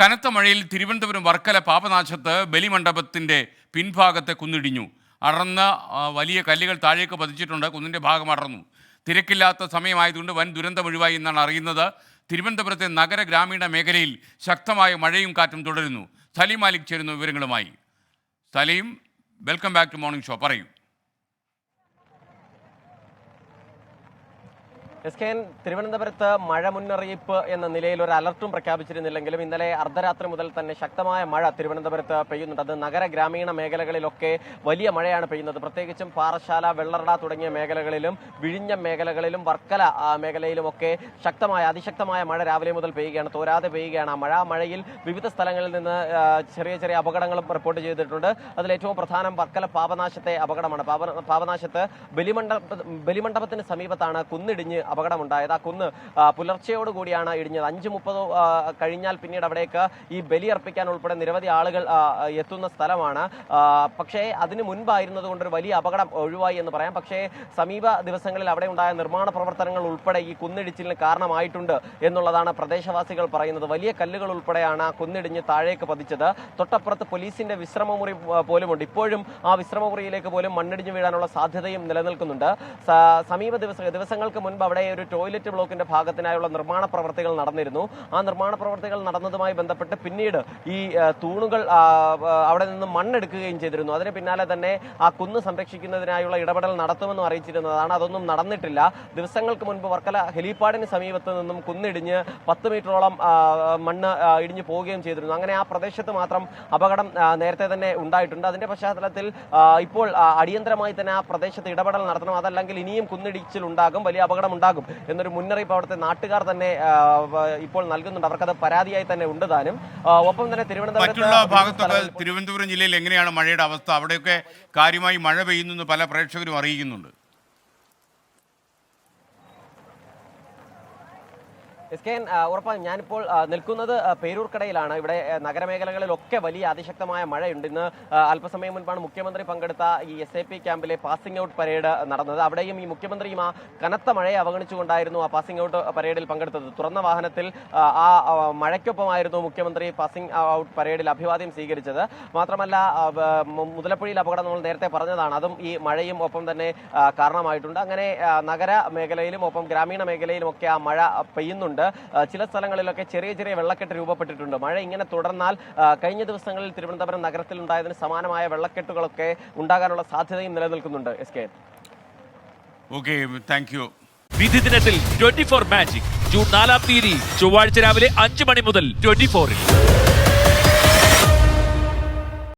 കനത്ത മഴയിൽ തിരുവനന്തപുരം വർക്കല പാപനാശത്ത് ബലിമണ്ഡപത്തിന്റെ പിൻഭാഗത്തെ കുന്നിടിഞ്ഞു. അടർന്ന വലിയ കല്ലുകൾ താഴേക്ക് പതിച്ചിട്ടുണ്ട്. കുന്നിന്റെ ഭാഗം അടർന്നു. തിരക്കില്ലാത്ത സമയമായതുകൊണ്ട് വൻ ദുരന്തം ഒഴിവായി എന്നാണ് അറിയുന്നത്. തിരുവനന്തപുരത്തെ നഗര ഗ്രാമീണ മേഖലയിൽ ശക്തമായ മഴയും കാറ്റും തുടരുന്നു. സലീം മാലിക് ചേരുന്ന വിവരങ്ങളുമായി. Saleem welcome back to morning show പറയൂ. എസ് കെ എൻ തിരുവനന്തപുരത്ത് മഴ മുന്നറിയിപ്പ് എന്ന നിലയിൽ ഒരു അലർട്ടും പ്രഖ്യാപിച്ചിരുന്നില്ലെങ്കിലും ഇന്നലെ അർദ്ധരാത്രി മുതൽ തന്നെ ശക്തമായ മഴ തിരുവനന്തപുരത്ത് പെയ്യുന്നുണ്ട്. അത് നഗര ഗ്രാമീണ മേഖലകളിലൊക്കെ വലിയ മഴയാണ് പെയ്യുന്നത്. പ്രത്യേകിച്ചും പാറശാല വെള്ളറട തുടങ്ങിയ മേഖലകളിലും വിഴിഞ്ഞം മേഖലകളിലും വർക്കല മേഖലയിലുമൊക്കെ ശക്തമായ അതിശക്തമായ മഴ രാവിലെ മുതൽ പെയ്യുകയാണ്. തോരാതെ പെയ്യുകയാണ്. ആ മഴ മഴയിൽ വിവിധ സ്ഥലങ്ങളിൽ നിന്ന് ചെറിയ ചെറിയ അപകടങ്ങളും റിപ്പോർട്ട് ചെയ്തിട്ടുണ്ട്. അതിൽ ഏറ്റവും പ്രധാനം വർക്കല പാപനാശത്തെ അപകടമാണ്. പാപ പാപനാശത്ത് ബലിമണ്ഡപ ബലിമണ്ഡപത്തിന് സമീപത്താണ് കുന്നിടിഞ്ഞ് അപകടമുണ്ടായത്. ആ കുന്ന് പുലർച്ചയോട് കൂടിയാണ് ഇടിഞ്ഞത്. അഞ്ച് മുപ്പത് കഴിഞ്ഞാൽ പിന്നീട് അവിടേക്ക് ഈ ബലി അർപ്പിക്കാൻ ഉൾപ്പെടെ നിരവധി ആളുകൾ എത്തുന്ന സ്ഥലമാണ്. പക്ഷേ അതിന് മുൻപായിരുന്നത് കൊണ്ടൊരു വലിയ അപകടം ഒഴിവായി എന്ന് പറയാം. പക്ഷേ സമീപ ദിവസങ്ങളിൽ അവിടെ ഉണ്ടായ നിർമ്മാണ പ്രവർത്തനങ്ങൾ ഉൾപ്പെടെ ഈ കുന്നിടിച്ചിലിന് കാരണമായിട്ടുണ്ട് എന്നുള്ളതാണ് പ്രദേശവാസികൾ പറയുന്നത്. വലിയ കല്ലുകൾ ഉൾപ്പെടെയാണ് ആ കുന്നിടിഞ്ഞ് താഴേക്ക് പതിച്ചത്. തൊട്ടപ്പുറത്ത് പോലീസിന്റെ വിശ്രമമുറി പോലുമുണ്ട്. ഇപ്പോഴും ആ വിശ്രമമുറിയിലേക്ക് പോലും മണ്ണിടിഞ്ഞ് വീഴാനുള്ള സാധ്യതയും നിലനിൽക്കുന്നുണ്ട്. സമീപ ദിവസ ദിവസങ്ങൾക്ക് മുൻപ് ഒരു ടോയ്ലറ്റ് ബ്ലോക്കിന്റെ ഭാഗത്തിനായുള്ള നിർമ്മാണ പ്രവർത്തികൾ നടന്നിരുന്നു. ആ നിർമ്മാണ പ്രവർത്തികൾ നടന്നതുമായി ബന്ധപ്പെട്ട് പിന്നീട് ഈ തൂണുകൾ അവിടെ നിന്ന് മണ്ണെടുക്കുകയും ചെയ്തിരുന്നു. അതിന് പിന്നാലെ തന്നെ ആ കുന്ന് സംരക്ഷിക്കുന്നതിനായുള്ള ഇടപെടൽ നടത്തുമെന്ന് അറിയിച്ചിരുന്നതാണ്. അതൊന്നും നടന്നിട്ടില്ല. ദിവസങ്ങൾക്ക് മുൻപ് വർക്കല ഹെലിപ്പാഡിന് സമീപത്ത് നിന്നും കുന്നിടിഞ്ഞ് പത്ത് മീറ്ററോളം മണ്ണ് ഇടിഞ്ഞു പോവുകയും ചെയ്തിരുന്നു. അങ്ങനെ ആ പ്രദേശത്ത് മാത്രം അപകടം നേരത്തെ തന്നെ ഉണ്ടായിട്ടുണ്ട്. അതിന്റെ പശ്ചാത്തലത്തിൽ ഇപ്പോൾ അടിയന്തരമായി തന്നെ ആ പ്രദേശത്ത് ഇടപെടൽ നടത്തണം. അതല്ലെങ്കിൽ ഇനിയും കുന്നിടിച്ചിൽ ഉണ്ടാകും വലിയ അപകടം ഉണ്ടാകും എന്നൊരു മുന്നറിയിപ്പ് അവിടുത്തെ നാട്ടുകാർ തന്നെ ഇപ്പോൾ നൽകുന്നുണ്ട്. അവർക്കത് പരാതിയായി തന്നെ ഉണ്ട് താനും. ഒപ്പം തന്നെ തിരുവനന്തപുരത്ത് ഭാഗത്തൊക്കെ തിരുവനന്തപുരം ജില്ലയിൽ എങ്ങനെയാണ് മഴയുടെ അവസ്ഥ? അവിടെയൊക്കെ കാര്യമായി മഴ പെയ്യുന്നു പല പ്രേക്ഷകരും അറിയിക്കുന്നുണ്ട്. എസ് കെ എൻ ഉറപ്പായും ഞാനിപ്പോൾ നിൽക്കുന്നത് പേരൂർക്കടയിലാണ് ഇവിടെ നഗരമേഖലകളിലൊക്കെ വലിയ അതിശക്തമായ മഴയുണ്ട്. ഇന്ന് അല്പസമയം മുൻപാണ് മുഖ്യമന്ത്രി പങ്കെടുത്ത ഈ എസ് എ പി ക്യാമ്പിലെ പാസിംഗ് ഔട്ട് പരേഡ് നടന്നത്. അവിടെയും ഈ മുഖ്യമന്ത്രിയും ആ കനത്ത മഴയെ അവഗണിച്ചുകൊണ്ടായിരുന്നു ആ പാസിംഗ് ഔട്ട് പരേഡിൽ പങ്കെടുത്തത്. തുറന്ന വാഹനത്തിൽ ആ, മഴയ്ക്കൊപ്പമായിരുന്നു മുഖ്യമന്ത്രി പാസിംഗ് ഔട്ട് പരേഡിൽ അഭിവാദ്യം സ്വീകരിച്ചത്. മാത്രമല്ല മുതലപ്പുഴയിൽ അപകടം നമ്മൾ നേരത്തെ പറഞ്ഞതാണ്. അതും ഈ മഴയും ഒപ്പം തന്നെ കാരണമായിട്ടുണ്ട്. അങ്ങനെ നഗര മേഖലയിലും ഒപ്പം ഗ്രാമീണ മേഖലയിലും ഒക്കെ ആ മഴ പെയ്യുന്നുണ്ട്. ആ, ചില സ്ഥലങ്ങളിലൊക്കെ ചെറിയ ചെറിയ വെള്ളക്കെട്ട് രൂപപ്പെട്ടിട്ടുണ്ട്. മഴ ഇങ്ങനെ തുടർന്നാൽ കഴിഞ്ഞ ദിവസങ്ങളിൽ തിരുവനന്തപുരം നഗരത്തിൽ ഉണ്ടായതിന് സമാനമായ വെള്ളക്കെട്ടുകളൊക്കെ ഉണ്ടാകാനുള്ള സാധ്യതയും നിലനിൽക്കുന്നുണ്ട്. എസ് കെ താങ്ക് യു വിധി ദിനത്തിൽ ട്വന്റി ഫോർ മാജിക് ജൂൺ നാലാം തീയതി ചൊവ്വാഴ്ച രാവിലെ അഞ്ച് മണി മുതൽ ട്വന്റി ഫോറിൽ